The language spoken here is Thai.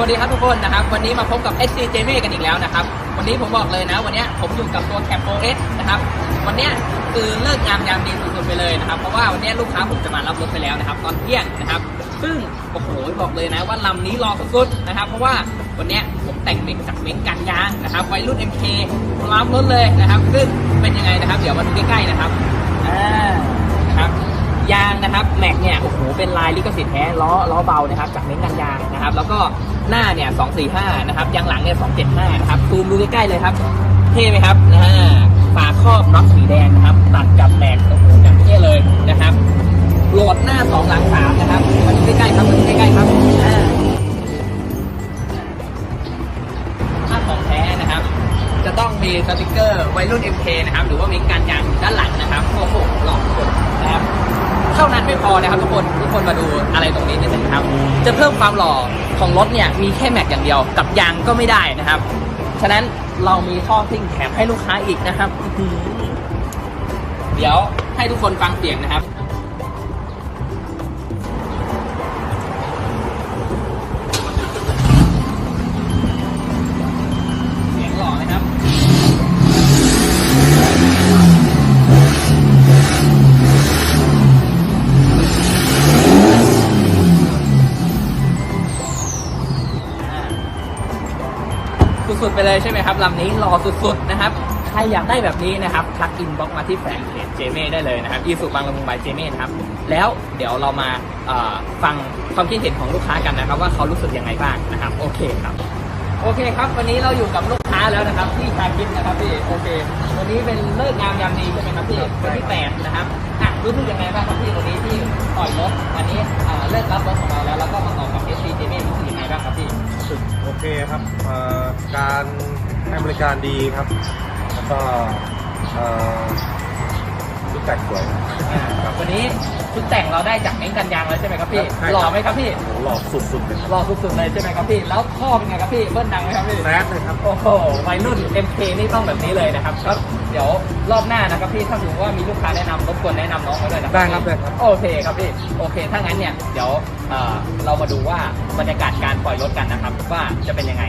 วัสดีครับทุกคนนะครับ วันนี้มาพบกับ SC j m กันอีกแล้วนะครับ วันนี้ผมบอกเลยนะ วันนี้ผมอยู่กับตัวแคปโ s นะครับ วันนี้คือเลิกงามยามดีสุดๆไปเลยนะครับ เพราะว่าวันนี้ลูกค้าผมจะมารับรถไปแล้วนะครับ ตอนเที่ยงนะครับ ซึ่งโอ้โหบอกเลยนะว่าลำนี้รอสุดๆนะครับ เพราะว่าวันนี้ผมแต่งเมกจากเมกกันยางนะครับไวัยรุ่น MK รับรถเลยนะครับ ซึ่งเป็นยังไงนะครับ เดี๋ยวมาดูใกล้ๆนะครับ ยางนะครับแม็กเนี่ยโอ้โหเป็นลายลิขสิทธิ์แท้ล้อล้อเบานะครับจากเม้นกันยางนะครับ แล้วก็หน้าเนี่ย245นะครับยางหลังเนี่ย275นะครับซูมดูใกล้ๆเลยครับ เท่ไหมครับนะฮะฝาครอบน็อตสีแดงนะครับ ตัดกับแม็กโอ้โหอย่างเท่เลยนะครับโหลดหน้าสองหลังสามนะครับมาดูใกล้ๆครับมาดูใกล้ๆครับถ้าของแท้นะครับ จะต้องมีสติกเกอร์วัยรุ่น MK นะครับ หรือว่ามีการยางด้านหลังนะครับโอ้โหหล่อสุดนะครับ ท่านั้นไม่พอนะครับทุกคนทุกคนมาดูอะไรตรงนี้นิดนึงครับ จะเพิ่มความหล่อของรถเนี่ยมีแค่แม็กอย่างเดียวกับยางก็ไม่ได้นะครับ ฉะนั้นเรามีท่อซิ่งแถมให้ลูกค้าอีกนะครับ เดี๋ยวให้ทุกคนฟังเสียงนะครับ สุดๆไปเลยใช่ไหมครับลำนี้รอสุดๆนะครับใครอยากได้แบบนี้นะครับทักอินบ็อกมาที่แฟนเพจเจเม่ได้เลยนะครับอีสุบางละมุงบายเจเม่นะครับแล้วเดี๋ยวเรามาเอ่อฟังความคิดเห็นของลูกค้ากันนะครับ ว่าเขารู้สึกยังไงบ้างนะครับโอเคครับโอเคครับ วันนี้เราอยู่กับลูกค้าแล้วนะครับที่ชาคิดนะครับพี่โอเค วันนี้เป็นเลิกงามยามดีใช่ไหมครับพี่วันที่แปดนะครับอะรู้สึกยังไงบ้างครับพี่วันนี้ที่ปล่อยรถวันนี้อ่าเลิกรับ เคครับการให้บริการดีครับ แล้วก็ เอ่อรู้จักสวยอ่าครับวันนี้ชุดแต่งเราได้จากเม้งกันยางแล้วใช่ไหมครับพี่ ใช่ครับ หล่อไหมครับพี่โอ้โหหล่อสุดๆเลยครับหล่อสุดๆเลยใช่ไหมครับพี่ แล้วท่อเป็นไงครับพี่ เบิ้ลดังไหมครับพี่แซดเลยครับ โอ้โห วัยรุ่น MK นี่ต้องแบบนี้เลยนะครับก็เดี๋ยวรอบหน้านะครับพี่ ถ้าสมมติว่ามีลูกค้าแนะนำรบกวนแนะนำน้องมาด้วยนะได้ครับได้ครับ โอเคครับพี่ โอเค ถ้างั้นเนี่ย เดี๋ยวเอ่อเรามาดูว่าบรรยากาศการปล่อยรถกันนะครับ ว่าจะเป็นยังไง